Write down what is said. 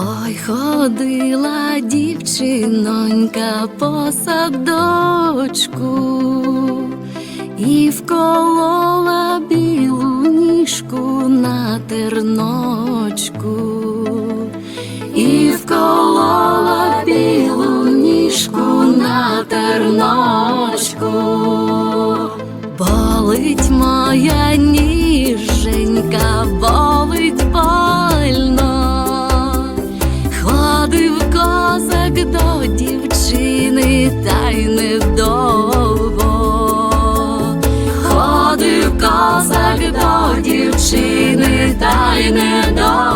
Ой, ходила дівчинонька по садочку і вколола білу ніжку на терночку, і вколола білу ніжку на терночку. Болить моя ніженька, й недовго. Ходив козак до дівчини, та й недовго.